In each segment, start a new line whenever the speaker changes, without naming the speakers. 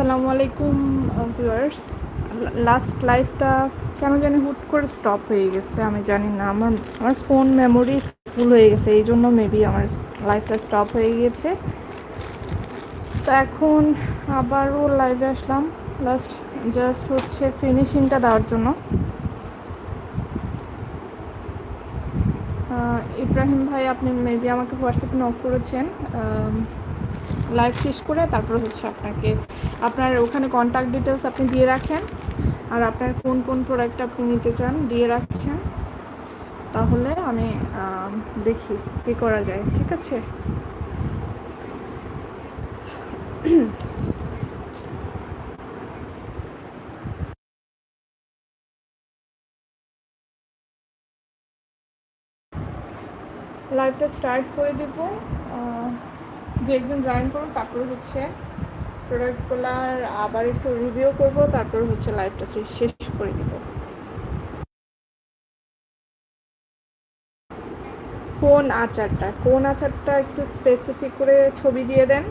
আসসালামু আলাইকুম viewers last লাইফটা কেন জানি হুট করে স্টপ হয়ে গেছে, আমি জানি না। আমার আমার ফোন মেমোরি ফুল হয়ে গেছে, এই জন্য মেবি আমার লাইফটা স্টপ হয়ে গিয়েছে তো এখন আবারও লাইভে আসলাম। লাস্ট জাস্ট হচ্ছে ফিনিশিংটা দেওয়ার জন্য। ইব্রাহিম ভাই, আপনি মেবি আমাকে হোয়াটসঅ্যাপে নক করেছেন। লাইভ শেষ করে তারপর হচ্ছে আপনাকে আপনার ওখানে কন্ট্যাক্ট ডিটেলস আপনি দিয়ে রাখেন। আর আপনার কোন কোন প্রোডাক্ট আপনি নিতে চান দিয়ে রাখেন। তাহলে আমি দেখি কী করা যায়, ঠিক আছে? লাইভটা স্টার্ট করে দিব। দু একজন জয়েন করুন, তারপরে হচ্ছে প্রোডাক্টগুলার আবার একটু রিভিউ করব, তারপর হচ্ছে লাইভটা শেষ করে দিব কোন আচারটা? কোন আচারটা একটু স্পেসিফিক করে ছবি দিয়ে দেন?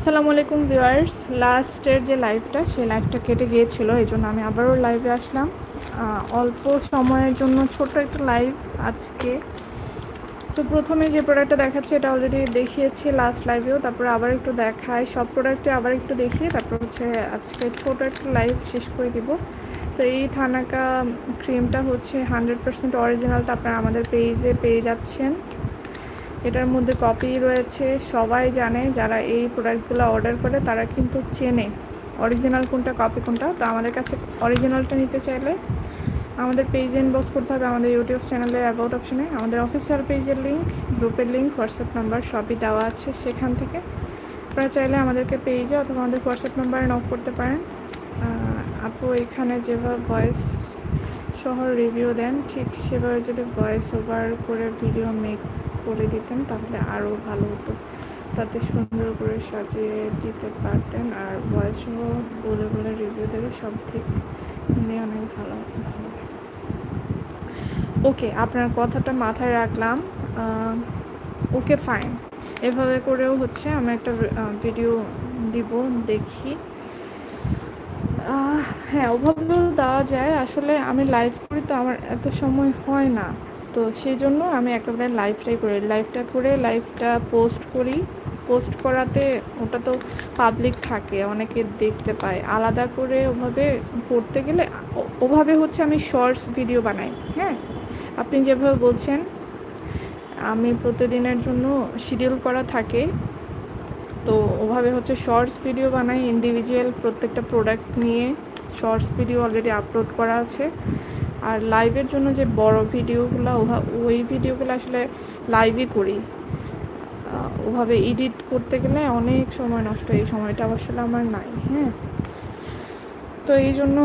আসসালামু আলাইকুম ভিউয়ার্স। লাস্টের যে লাইভটা, সেই লাইভটা কেটে গিয়েছিল, এই জন্য আমি আবারও লাইভে আসলাম। অল্প সময়ের জন্য ছোট একটা লাইভ আজকে। তো প্রথমে যে প্রোডাক্টটা দেখাচ্ছি, এটা অলরেডি দেখিয়েছি লাস্ট লাইভেও তারপর আবার একটু দেখায় সব প্রোডাক্টে আবার একটু দেখিয়ে তারপর হচ্ছে আজকে ছোট একটা লাইভ শেষ করে দিব। তো এই থানাকা ক্রিমটা হচ্ছে হান্ড্রেড পার্সেন্ট অরিজিনালটা আপনারা আমাদের পেজে পেয়ে যাচ্ছেন। এটার মধ্যে কপি রয়েছে। সবাই জানে যারা এই প্রোডাক্টগুলো অর্ডার করে, তারা কিন্তু চেনে অরিজিনাল কোনটা কপি কোনটা। তো আমাদের কাছে অরিজিনালটা নিতে চাইলে আমাদের পেজে ইনবক্স করতে হবে আমাদের ইউটিউব চ্যানেলের অ্যাবাউট অপশানে আমাদের অফিসিয়াল পেজের লিঙ্ক গ্রুপের লিঙ্ক হোয়াটসঅ্যাপ নাম্বার সবই দেওয়া আছে সেখান থেকে। আপনারা চাইলে আমাদেরকে পেজে অথবা আমাদের হোয়াটসঅ্যাপ নাম্বারে নক করতে পারেন। আপু এখানে যেভাবে ভয়েস সহ রিভিউ দেন, ঠিক সেভাবে যদি ভয়েস ওভার করে ভিডিও মেক করে দিতেন, তাহলে আরও ভালো হতো। তাতে সুন্দর করে সাজিয়ে দিতে পারতেন আর ভয়েস বলে বলে রিভিউ দেবে, সব ঠিক। নিয়ে অনেক ভালো ভালো ওকে আপনার কথাটা মাথায় রাখলাম। ওকে ফাইন এভাবে করেও হচ্ছে আমি একটা ভিডিও দিব, দেখি। হ্যাঁ ওভাবেও দেওয়া যায়। আসলে আমি লাইভ করি তো আমার এত সময় হয় না। তো সেই জন্য আমি একেবারে লাইভটাই করি লাইভটা করে লাইভটা পোস্ট করি। পোস্ট করাতে ওটা তো পাবলিক থাকে, অনেকে দেখতে পায়। আলাদা করে ওভাবে করতে গেলে ওভাবে হচ্ছে আমি শর্টস ভিডিও বানাই হ্যাঁ? আপনি যেভাবে বলছেন, আমি প্রতিদিনের জন্য শিডিউল করা থাকে। তো ওভাবে হচ্ছে শর্টস ভিডিও বানাই ইন্ডিভিজুয়াল প্রত্যেকটা প্রোডাক্ট নিয়ে শর্টস ভিডিও অলরেডি আপলোড করা আছে। আর লাইভের জন্য যে বড় ভিডিওগুলো ওই ভিডিওগুলো আসলে লাইভই করি। ওভাবে এডিট করতে গেলে অনেক সময় নষ্ট। এই সময়টা আসলে আমার নাই হ্যাঁ। তো এই জন্য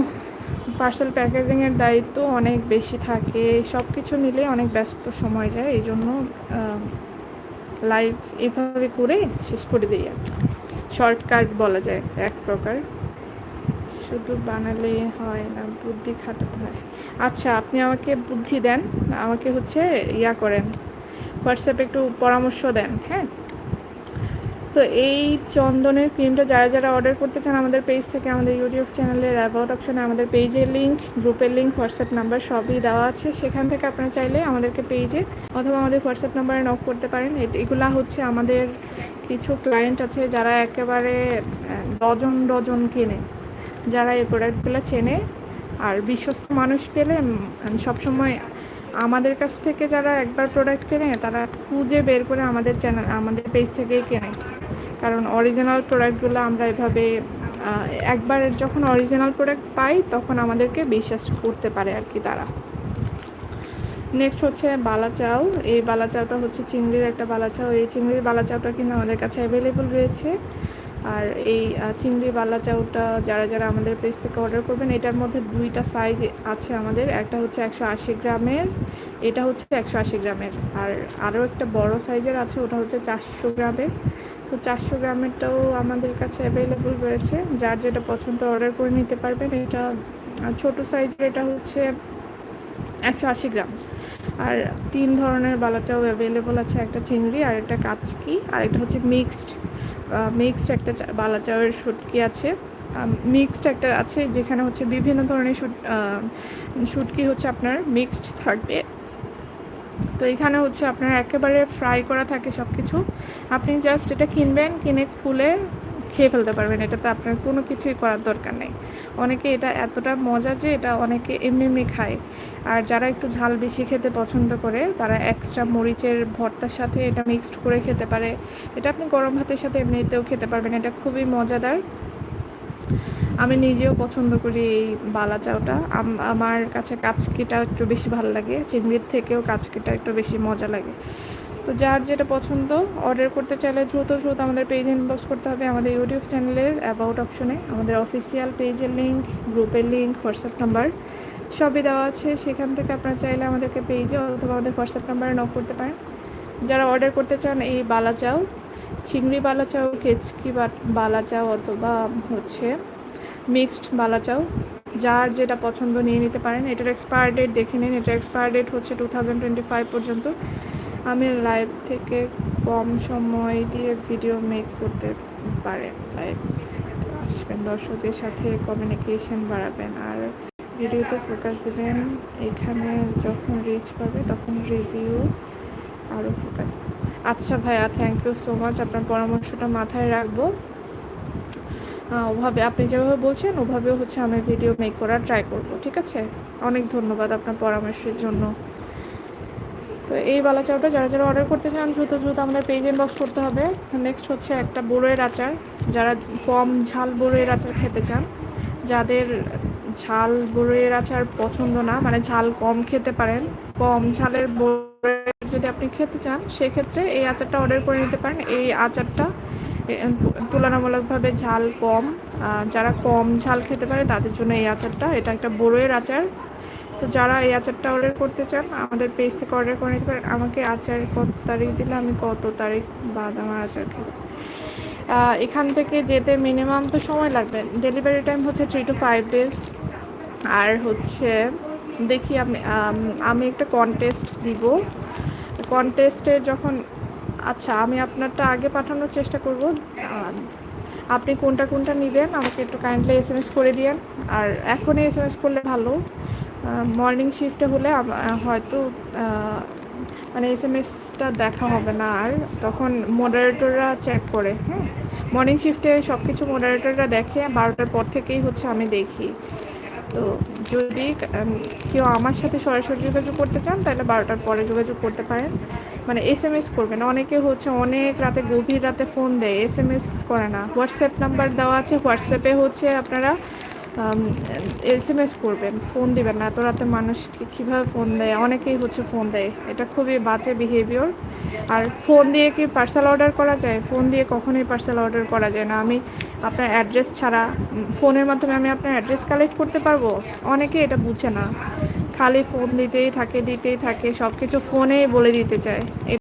পার্সেল প্যাকেজিংয়ের দায়িত্ব অনেক বেশি থাকে সব কিছু মিলে অনেক ব্যস্ত সময় যায়, এই জন্য লাইভ এভাবে করে শেষ করে দিই আর শর্টকাট বলা যায়, এক প্রকার। শুধু বানালে হয় না, বুদ্ধি খাটাতে হয়। আচ্ছা আপনি আমাকে বুদ্ধি দেন, আমাকে হচ্ছে ইয়া করেন, হোয়াটসঅ্যাপে একটু পরামর্শ দেন হ্যাঁ? তো এই চন্দনের ক্রিমটা যারা যারা অর্ডার করতে চান আমাদের পেজ থেকে, আমাদের ইউটিউব চ্যানেলের অ্যাবাউট অপশানে আমাদের পেজের লিঙ্ক গ্রুপের লিঙ্ক হোয়াটসঅ্যাপ নাম্বার সবই দেওয়া আছে। সেখান থেকে আপনারা চাইলে আমাদেরকে পেজে অথবা আমাদের হোয়াটসঅ্যাপ নাম্বারে নক করতে পারেন। এগুলা হচ্ছে আমাদের কিছু ক্লায়েন্ট আছে যারা একেবারে ডজন ডজন কেনে। যারা এই প্রোডাক্টগুলো চেনে আর বিশ্বস্ত মানুষ পেলে সবসময় আমাদের কাছ থেকে যারা একবার প্রোডাক্ট কেনে, তারা খুঁজে বের করে আমাদের চ্যানেল আমাদের পেজ থেকেই কেনে। কারণ অরিজিনাল প্রোডাক্টগুলো আমরা এভাবে একবার যখন অরিজিনাল প্রোডাক্ট পাই, তখন আমাদেরকে বিশ্বাস করতে পারে আর কি তারা। নেক্সট হচ্ছে বালা চাউ। এই বালা চাউটা হচ্ছে চিংড়ির একটা বালা চাউ। এই চিংড়ির বালা চাউটা কিন্তু আমাদের কাছে অ্যাভেলেবল রয়েছে। আর এই চিংড়ি, বালা চাউটা যারা যারা আমাদের পেজ থেকে অর্ডার করবেন, এটার মধ্যে দুইটা সাইজ আছে আমাদের। একটা হচ্ছে একশো আশি গ্রামের, এটা হচ্ছে একশো আশি গ্রামের। আর আরও একটা বড় সাইজের আছে, ওটা হচ্ছে চারশো গ্রামের। তো চারশো গ্রামেরটাও আমাদের কাছে অ্যাভেলেবল রয়েছে। যার যেটা পছন্দ অর্ডার করে নিতে পারবেন, এটা ছোট সাইজের এটা হচ্ছে একশো আশি গ্রাম। আর তিন ধরনের বালাচাও অ্যাভেলেবল আছে, একটা চিংড়ি আর একটা কাচকি, আর একটা হচ্ছে মিক্সড মিক্সড একটা বালা বালাচাওয়ের শুটকি আছে। মিক্সড একটা আছে যেখানে হচ্ছে বিভিন্ন ধরনের আহ, শুটকি হচ্ছে আপনার মিক্সড থাকবে। তো এখানে হচ্ছে আপনার একেবারে ফ্রাই করা থাকে সব কিছু আপনি জাস্ট এটা কিনবেন কিনে খুলে খেয়ে ফেলতে পারবেন। এটাতে আপনার কোনো কিছুই করার দরকার নেই। অনেকে এটা এতটা মজা যে এটা অনেকে এমনি এমনি খায়। আর যারা একটু ঝাল বেশি খেতে পছন্দ করে, তারা এক্সট্রা মরিচের ভর্তার সাথে এটা মিক্সড করে খেতে পারে। এটা আপনি গরম ভাতের সাথে এমনিতেও খেতে পারবেন, এটা খুবই মজাদার। আমি নিজেও পছন্দ করি এই বালা চাউটা। আম- আমার কাছে কাচকিটা একটু বেশি ভালো লাগে, চিংড়ির থেকেও কাচকিটা একটু বেশি মজা লাগে। তো যার যেটা পছন্দ অর্ডার করতে চাইলে দ্রুত দ্রুত আমাদের পেজ ইনবক্স করতে হবে আমাদের ইউটিউব চ্যানেলের অ্যাবাউট অপশনে আমাদের অফিসিয়াল পেজের লিঙ্ক গ্রুপের লিঙ্ক হোয়াটসঅ্যাপ নাম্বার সবই দেওয়া আছে। সেখান থেকে আপনারা চাইলে আমাদেরকে পেজে অথবা আমাদের হোয়াটসঅ্যাপ নাম্বারে নক করতে পারেন। যারা অর্ডার করতে চান এই বালা চাও চিংড়ি বালা চাও কেচকি বালা চাও অথবা হচ্ছে মিক্সড বালা চাও যার যেটা পছন্দ নিয়ে নিতে পারেন। এটার এক্সপায়ার ডেট দেখে নিন। এটার এক্সপায়ার ডেট হচ্ছে টু থাউজেন্ড টোয়েন্টি ফাইভ পর্যন্ত। আমি লাইভ থেকে কম সময় দিয়ে ভিডিও মেক করতে পারেন লাইভ আসবেন দর্শকদের সাথে কমিউনিকেশন বাড়াবেন। আর ভিডিওতে ফোকাস দেবেন, এখানে যখন রিচ পাবে তখন রিভিউ আরও ফোকাস আচ্ছা ভাইয়া থ্যাংক ইউ সো মাচ আপনার পরামর্শটা মাথায় রাখব। ওভাবে আপনি যেভাবে বলছেন, ওভাবেও হচ্ছে আমি ভিডিও মেক করার ট্রাই করব, ঠিক আছে? অনেক ধন্যবাদ আপনার পরামর্শের জন্য। তো এই বালা চাউটা যারা যারা অর্ডার করতে চান, দ্রুত দ্রুত আমাদের পেজ ইনবক্স করতে হবে। নেক্সট হচ্ছে একটা বড়ইয়ের আচার। যারা কম ঝাল বড়ইয়ের আচার খেতে চান, যাদের ঝাল বড়ইয়ের আচার পছন্দ না মানে ঝাল কম খেতে পারেন, কম ঝালের বড়ই যদি আপনি খেতে চান, সেক্ষেত্রে এই আচারটা অর্ডার করে নিতে পারেন। এই আচারটা তুলনামূলকভাবে ঝাল কম যারা কম ঝাল খেতে পারে, তাদের জন্য এই আচারটা। এটা একটা বড়ইয়ের আচার। তো যারা এই আচারটা অর্ডার করতে চান, আমাদের পেজ থেকে অর্ডার করে নিতে পারেন। আমাকে আচার কত তারিখ দিলে আমি কত তারিখ বাদ আমার আচার খেতে। এখান থেকে যেতে মিনিমাম তো সময় লাগবে। ডেলিভারি টাইম হচ্ছে থ্রি টু ফাইভ ডেজ আর হচ্ছে দেখি আমি আমি একটা কন্টেস্ট দিব। কন্টেস্টে যখন আচ্ছা আমি আপনারটা আগে পাঠানোর চেষ্টা করব। আপনি কোনটা কোনটা নেবেন, আমাকে একটু কাইন্ডলি এস এম এস করে দিয়েন। আর এখনই এস এম এস করলে ভালো। মর্নিং শিফটে হলে হয়তো মানে এস এম এসটা দেখা হবে না। আর তখন মডারেটররা চেক করে হ্যাঁ? মর্নিং শিফটে সব কিছু মডারেটররা দেখে, বারোটার পর থেকেই হচ্ছে আমি দেখি। তো যদি কেউ আমার সাথে সরাসরি যোগাযোগ করতে চান, তাহলে বারোটার পরে যোগাযোগ করতে পারেন। মানে এস এম এস করবেন অনেকে হচ্ছে অনেক রাতে, গভীর রাতে ফোন দেয় এস এম এস করে না। হোয়াটসঅ্যাপ নাম্বার দেওয়া আছে। হোয়াটসঅ্যাপে হচ্ছে আপনারা এস এম এস করবেন ফোন দিবেন না। এত রাতে মানুষকে কীভাবে ফোন দেয়? অনেকেই হচ্ছে ফোন দেয়। এটা খুবই বাজে বিহেভিয়র আর ফোন দিয়ে কি পার্সেল অর্ডার করা যায়? ফোন দিয়ে কখনোই পার্সেল অর্ডার করা যায় না। আমি আপনার অ্যাড্রেস ছাড়া ফোনের মাধ্যমে আমি আপনার অ্যাড্রেস কালেক্ট করতে পারব? অনেকে এটা বুঝে না। খালি ফোন দিতেই থাকে দিতেই থাকে। সব কিছু ফোনেই বলে দিতে চায়।